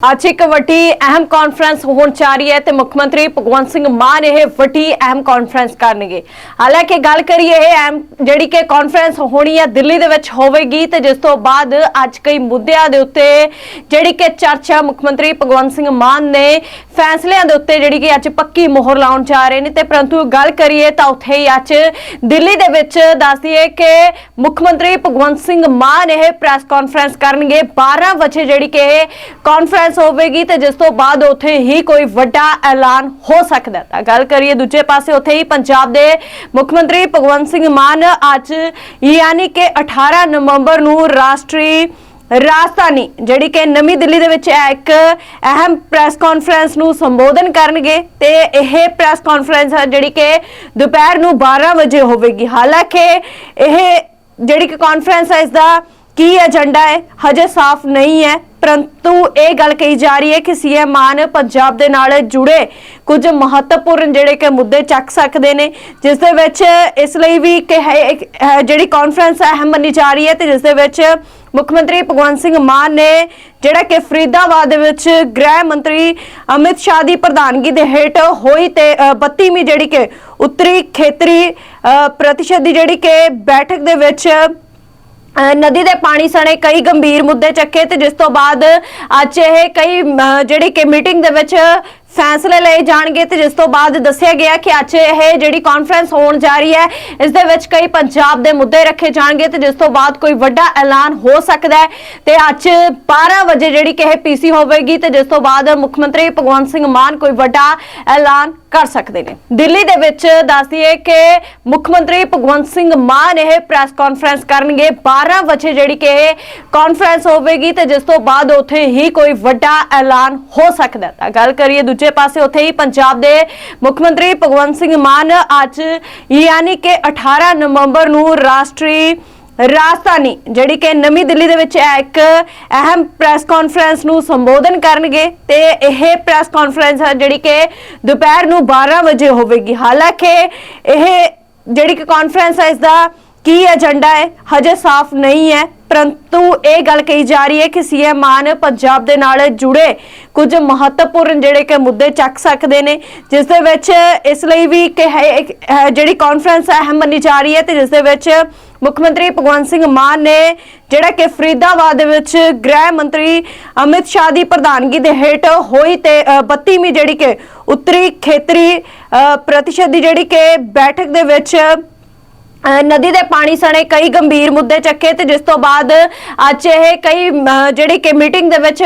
ਅੱਜ ਇੱਕ ਵੱਡੀ ਅਹਿਮ ਕਾਨਫਰੰਸ ਹੋਣ ਜਾ ਰਹੀ ਹੈ ਤੇ ਮੁੱਖ ਮੰਤਰੀ ਭਗਵੰਤ ਸਿੰਘ ਮਾਨ ਇਹ ਵੱਡੀ ਅਹਿਮ ਕਾਨਫਰੰਸ ਕਰਨਗੇ। ਹਾਲਾਂਕਿ ਗੱਲ ਕਰੀਏ ਇਹ ਅਹਿਮ ਜਿਹੜੀ ਕਿ ਕਾਨਫਰੰਸ ਹੋਣੀ ਹੈ ਦਿੱਲੀ ਦੇ ਵਿੱਚ ਹੋਵੇਗੀ ਤੇ ਜਿਸ ਤੋਂ ਬਾਅਦ ਅੱਜ ਕਈ ਮੁੱਦਿਆਂ ਦੇ ਉੱਤੇ ਜਿਹੜੀ ਕਿ ਚਰਚਾ ਮੁੱਖ ਮੰਤਰੀ ਭਗਵੰਤ ਸਿੰਘ ਮਾਨ ਨੇ ਫੈਸਲਿਆਂ ਦੇ ਉੱਤੇ ਜਿਹੜੀ ਕਿ ਅੱਜ ਪੱਕੀ ਮੋਹਰ ਲਾਉਣ ਜਾ ਰਹੇ ਨੇ ਤੇ ਪਰੰਤੂ ਗੱਲ ਕਰੀਏ ਤਾਂ ਉੱਥੇ ਹੀ ਅੱਜ ਦਿੱਲੀ ਦੇ ਵਿੱਚ ਦੱਸ ਦਈਏ ਕਿ ਮੁੱਖ ਮੰਤਰੀ ਭਗਵੰਤ ਸਿੰਘ ਮਾਨ ਇਹ ਪ੍ਰੈਸ ਕਾਨਫਰੰਸ ਕਰਨਗੇ। 12 ਵਜੇ ਜਿਹੜੀ ਕਿ ਇਹ ਕਾਨਫਰੰਸ ਹੋਵੇਗੀ ਤੇ ਜਿਸ ਤੋਂ ਬਾਅਦ ਉੱਥੇ ਹੀ ਕੋਈ ਵੱਡਾ ਐਲਾਨ ਹੋ ਸਕਦਾ ਤਾਂ ਗੱਲ ਕਰੀਏ ਦੂਜੇ ਪਾਸੇ, ਉੱਥੇ ਹੀ ਪੰਜਾਬ ਦੇ ਮੁੱਖ ਮੰਤਰੀ ਭਗਵੰਤ ਸਿੰਘ ਮਾਨ ਅੱਜ ਯਾਨੀ ਕਿ 18 ਨਵੰਬਰ ਨੂੰ ਰਾਸ਼ਟਰੀ ਰਾਜਧਾਨੀ, ਜਿਹੜੀ ਕਿ ਨਵੀਂ ਦਿੱਲੀ ਦੇ ਵਿੱਚ ਹੈ, ਇੱਕ ਅਹਿਮ ਪ੍ਰੈਸ ਕਾਨਫਰੰਸ ਨੂੰ ਸੰਬੋਧਨ ਕਰਨਗੇ ਤੇ ਇਹ ਪ੍ਰੈਸ ਕਾਨਫਰੰਸ ਹੈ, ਜਿਹੜੀ ਕਿ ਦੁਪਹਿਰ ਨੂੰ 12 ਵਜੇ ਹੋਵੇਗੀ। ਹਾਲਾਂਕਿ ਇਹ ਜਿਹੜੀ ਕਿ ਕਾਨਫਰੰਸ ਹੈ ਇਸ ਦਾ ਕੀ ਏਜੰਡਾ ਹੈ, ਹਜੇ ਸਾਫ਼ ਨਹੀਂ ਹੈ। ਪਰੰਤੂ ਇਹ ਗੱਲ ਕਹੀ ਜਾ ਰਹੀ ਹੈ ਕਿ ਸੀਐਮ ਮਾਨ ਪੰਜਾਬ ਦੇ ਨਾਲ ਜੁੜੇ ਕੁਝ ਮਹੱਤਵਪੂਰਨ ਜਿਹੜੇ ਕਿ ਮੁੱਦੇ ਚੱਕ ਸਕਦੇ ਨੇ ਜਿਸ ਦੇ ਵਿੱਚ ਇਸ ਲਈ ਵੀ ਕਿ ਜਿਹੜੀ ਕਾਨਫਰੰਸ ਅਹਿਮ ਮੰਨੀ ਜਾ ਰਹੀ ਹੈ ਤੇ ਜਿਸ ਦੇ ਵਿੱਚ ਮੁੱਖ ਮੰਤਰੀ ਭਗਵੰਤ ਸਿੰਘ ਮਾਨ ਨੇ ਜਿਹੜਾ ਕਿ ਫਰੀਦਾਬਾਦ ਦੇ ਵਿੱਚ ਗ੍ਰਹਿ ਮੰਤਰੀ ਅਮਿਤ ਸ਼ਾਹ ਦੀ ਪ੍ਰਧਾਨਗੀ ਦੇ ਹੇਠ ਹੋਈ ਤੇ ਅਹ, 32ਵੀਂ ਜਿਹੜੀ ਕਿ ਉੱਤਰੀ ਖੇਤਰੀ ਅਹ, ਪ੍ਰੀਸ਼ਦ ਦੀ ਜਿਹੜੀ ਕਿ ਬੈਠਕ ਦੇ ਵਿੱਚ ਨਦੀ ਦੇ ਪਾਣੀ ਸਣੇ ਕਈ ਗੰਭੀਰ ਮੁੱਦੇ ਚੱਕੇ ਤੇ ਜਿਸ ਤੋਂ ਬਾਅਦ ਅੱਜ ਇਹ ਕਈ ਜਿਹੜੀ ਕਿ ਮੀਟਿੰਗ ਦੇ ਵਿੱਚ ਫੈਸਲੇ ਲਏ ਜਾਣਗੇ ਤੇ ਜਿਸ ਤੋਂ ਬਾਅਦ ਦੱਸਿਆ ਗਿਆ ਕਿ ਅੱਜ ਇਹ ਜਿਹੜੀ ਕਾਨਫਰੰਸ ਹੋਣ ਜਾ ਰਹੀ ਹੈ, ਇਸ ਦੇ ਵਿੱਚ ਕਈ ਪੰਜਾਬ ਦੇ ਮੁੱਦੇ ਰੱਖੇ ਜਾਣਗੇ ਤੇ ਜਿਸ ਤੋਂ ਬਾਅਦ ਕੋਈ ਵੱਡਾ ਐਲਾਨ ਹੋ ਸਕਦਾ ਹੈ। ਤੇ ਅੱਜ 12 ਵਜੇ ਜਿਹੜੀ ਕਿ ਇਹ ਪੀਸੀ ਹੋਵੇਗੀ ਤੇ ਜਿਸ ਤੋਂ ਬਾਅਦ ਮੁੱਖ ਮੰਤਰੀ ਭਗਵੰਤ ਸਿੰਘ ਮਾਨ ਕੋਈ ਵੱਡਾ ਐਲਾਨ ਕਰ ਸਕਦੇ ਨੇ। ਦਿੱਲੀ ਦੇ ਵਿੱਚ ਦੱਸ ਦਈਏ ਕਿ ਮੁੱਖ ਮੰਤਰੀ ਭਗਵੰਤ ਸਿੰਘ ਮਾਨ ਇਹ ਪ੍ਰੈਸ ਕਾਨਫਰੰਸ ਕਰਨਗੇ। 12 ਵਜੇ ਜਿਹੜੀ ਕਿ ਇਹ ਕਾਨਫਰੰਸ ਹੋਵੇਗੀ ਤੇ ਜਿਸ ਤੋਂ ਬਾਅਦ ਉੱਥੇ ਹੀ ਕੋਈ ਵੱਡਾ ਐਲਾਨ ਹੋ ਸਕਦਾ ਤਾਂ ਗੱਲ ਕਰੀਏ ਦੂਜੇ ਪਾਸੇ, ਉੱਥੇ ਹੀ ਪੰਜਾਬ ਦੇ ਮੁੱਖ ਮੰਤਰੀ ਭਗਵੰਤ ਸਿੰਘ ਮਾਨ ਅੱਜ ਯਾਨੀ ਕਿ 18 ਨਵੰਬਰ ਨੂੰ ਰਾਸ਼ਟਰੀ ਰਾਜਧਾਨੀ, ਜਿਹੜੀ ਕਿ ਨਵੀਂ ਦਿੱਲੀ ਦੇ ਵਿੱਚ ਹੈ, ਇੱਕ ਅਹਿਮ ਪ੍ਰੈਸ ਕਾਨਫਰੰਸ ਨੂੰ ਸੰਬੋਧਨ ਕਰਨਗੇ ਤੇ ਇਹ ਪ੍ਰੈਸ ਕਾਨਫਰੰਸ ਹੈ ਜਿਹੜੀ ਕਿ ਦੁਪਹਿਰ ਨੂੰ 12 ਵਜੇ ਹੋਵੇਗੀ। ਹਾਲਾਂਕਿ ਇਹ ਜਿਹੜੀ ਕਿ ਕਾਨਫਰੰਸ ਹੈ ਇਸ ਦਾ ਕੀ ਏਜੰਡਾ ਹੈ? ਹਜੇ ਸਾਫ਼ ਨਹੀਂ ਹੈ। ਪਰੰਤੂ ਇਹ ਗੱਲ ਕਹੀ ਜਾ ਰਹੀ ਹੈ ਕਿ ਸੀਐਮ ਮਾਨ ਪੰਜਾਬ ਦੇ ਨਾਲ ਜੁੜੇ ਕੁਝ ਮਹੱਤਵਪੂਰਨ ਜਿਹੜੇ ਕਿ ਮੁੱਦੇ ਚੱਕ ਸਕਦੇ ਨੇ ਜਿਸ ਦੇ ਵਿੱਚ ਇਸ ਲਈ ਵੀ ਕਿ ਜਿਹੜੀ ਕਾਨਫਰੰਸ ਹੈ ਅਹਿਮ ਮੰਨੀ ਜਾ ਰਹੀ ਹੈ ਤੇ ਜਿਸ ਦੇ ਵਿੱਚ ਮੁੱਖ ਮੰਤਰੀ ਭਗਵੰਤ ਸਿੰਘ ਮਾਨ ਨੇ ਜਿਹੜਾ ਕਿ ਫਰੀਦਾਬਾਦ ਦੇ ਵਿੱਚ ਗ੍ਰਹਿ ਮੰਤਰੀ ਅਮਿਤ ਸ਼ਾਹ ਦੀ ਪ੍ਰਧਾਨਗੀ ਦੇ ਹੇਠ ਹੋਈ ਤੇ ਅਹ, 32ਵੀਂ ਜਿਹੜੀ ਕਿ ਉੱਤਰੀ ਖੇਤਰੀ ਪ੍ਰਤੀਸ਼ਤ ਦੀ ਜਿਹੜੀ ਕਿ ਬੈਠਕ ਦੇ ਵਿੱਚ ਨਦੀ ਦੇ ਪਾਣੀ ਸਣੇ ਕਈ ਗੰਭੀਰ ਮੁੱਦੇ ਚੱਕੇ ਤੇ ਜਿਸ ਤੋਂ ਬਾਅਦ ਅੱਜ ਇਹ ਕਈ ਜਿਹੜੀ ਕਿ ਮੀਟਿੰਗ ਦੇ ਵਿੱਚ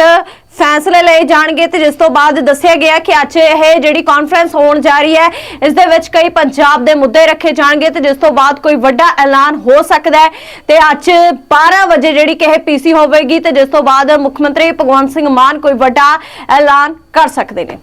ਫੈਸਲੇ ਲਏ ਜਾਣਗੇ ਤੇ ਜਿਸ ਤੋਂ ਬਾਅਦ ਦੱਸਿਆ ਗਿਆ ਕਿ ਅੱਜ ਇਹ ਜਿਹੜੀ ਕਾਨਫਰੰਸ ਹੋਣ ਜਾ ਰਹੀ ਹੈ, ਇਸ ਦੇ ਵਿੱਚ ਕਈ ਪੰਜਾਬ ਦੇ ਮੁੱਦੇ ਰੱਖੇ ਜਾਣਗੇ ਤੇ ਜਿਸ ਤੋਂ ਬਾਅਦ ਕੋਈ ਵੱਡਾ ਐਲਾਨ ਹੋ ਸਕਦਾ ਹੈ। ਤੇ ਅੱਜ 12 ਵਜੇ ਜਿਹੜੀ ਕਿ ਇਹ ਪੀਸੀ ਹੋਵੇਗੀ ਤੇ ਜਿਸ ਤੋਂ ਬਾਅਦ ਮੁੱਖ ਮੰਤਰੀ ਭਗਵੰਤ ਸਿੰਘ ਮਾਨ ਕੋਈ ਵੱਡਾ ਐਲਾਨ ਕਰ ਸਕਦੇ ਨੇ।